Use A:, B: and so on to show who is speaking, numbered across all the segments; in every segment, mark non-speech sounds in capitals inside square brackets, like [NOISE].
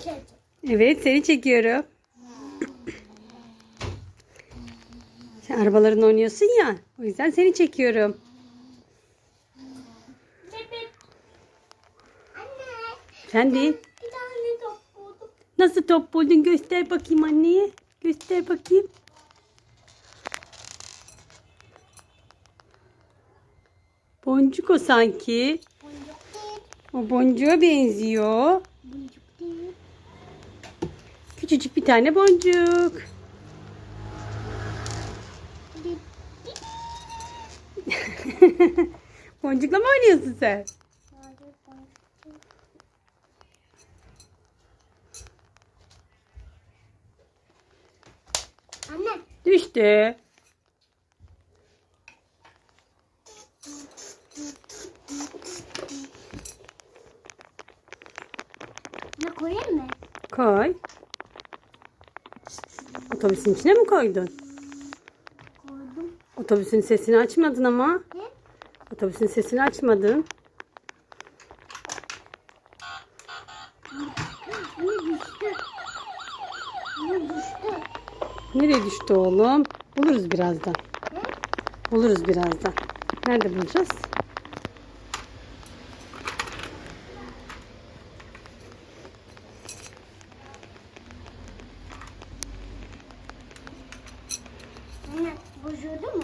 A: Çekecek?
B: Evet seni çekiyorum. Sen arabaların oynuyorsun ya. O yüzden seni çekiyorum. Sen değil. Nasıl top buldun göster bakayım anneye. Göster bakayım. Boncuk o sanki. O boncuğa benziyor. Küçücük bir tane boncuk. [LAUGHS] Boncukla mı oynuyorsun sen?
A: Anne
B: Düştü.
A: ne koyayım mı?
B: Koy. Otobüsün içine mi koydun?
A: Koydum.
B: Otobüsün sesini açmadın ama.
A: Ne?
B: Otobüsün sesini açmadın. Nereye düştü oğlum? Buluruz birazdan. Buluruz birazdan. Nerede bulacağız?
A: Anne bozuldu mu?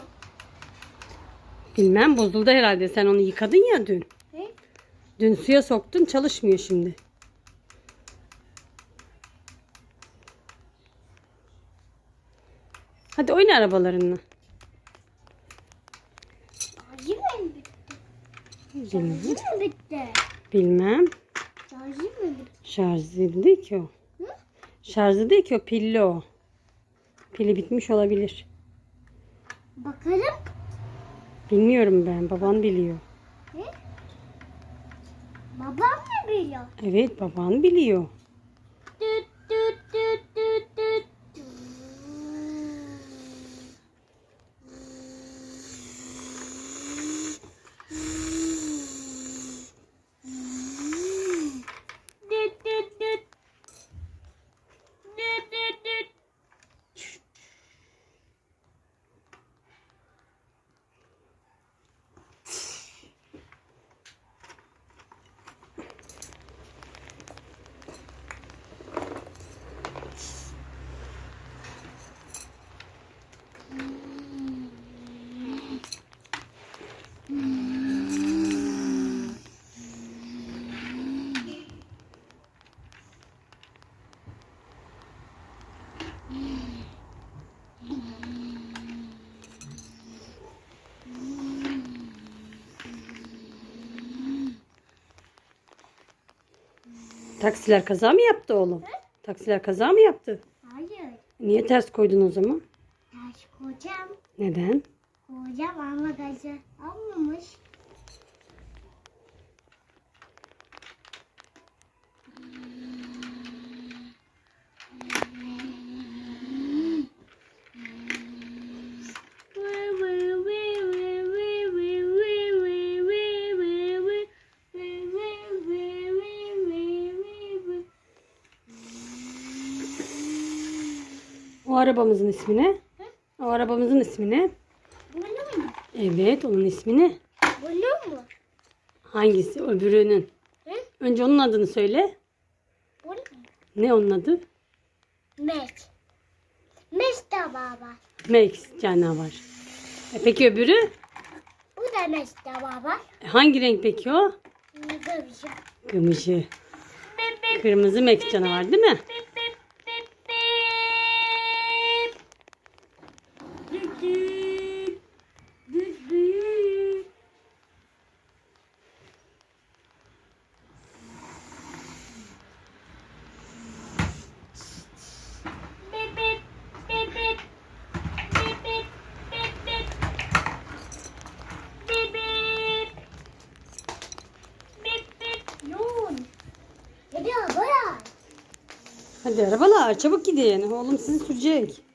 B: Bilmem bozuldu herhalde. Sen onu yıkadın ya dün.
A: Ne?
B: Dün suya soktun çalışmıyor şimdi. Hadi oyna arabalarınla.
A: Şarjı mı bitti? Şarjı mı bitti?
B: Bilmem.
A: Şarjı mı bitti?
B: Şarjı değil ki o.
A: Hı?
B: Şarjı değil ki o pilli o. Pili bitmiş olabilir.
A: Bakalım.
B: Bilmiyorum ben. Baban biliyor.
A: Ne? Babam mı biliyor?
B: Evet baban biliyor. Taksiler kaza mı yaptı oğlum? Taksiler kaza mı yaptı?
A: Hayır.
B: Niye ters koydun o zaman?
A: Taş kocam.
B: Neden?
A: Kocam ama gazı almamış.
B: O arabamızın ismi ne? O arabamızın ismi ne?
A: Bunu mu?
B: Evet onun ismi ne?
A: Bunu mu?
B: Hangisi? Öbürünün.
A: Hı?
B: Önce onun adını söyle.
A: Bunu mu?
B: Ne onun adı?
A: Mes de baba.
B: Max canavar. E peki öbürü?
A: Bu da de baba.
B: E hangi renk peki o? Kırmızı. Kırmızı Max canavar değil mi? Hadi arabalar çabuk gidin. Oğlum sizi sürecek.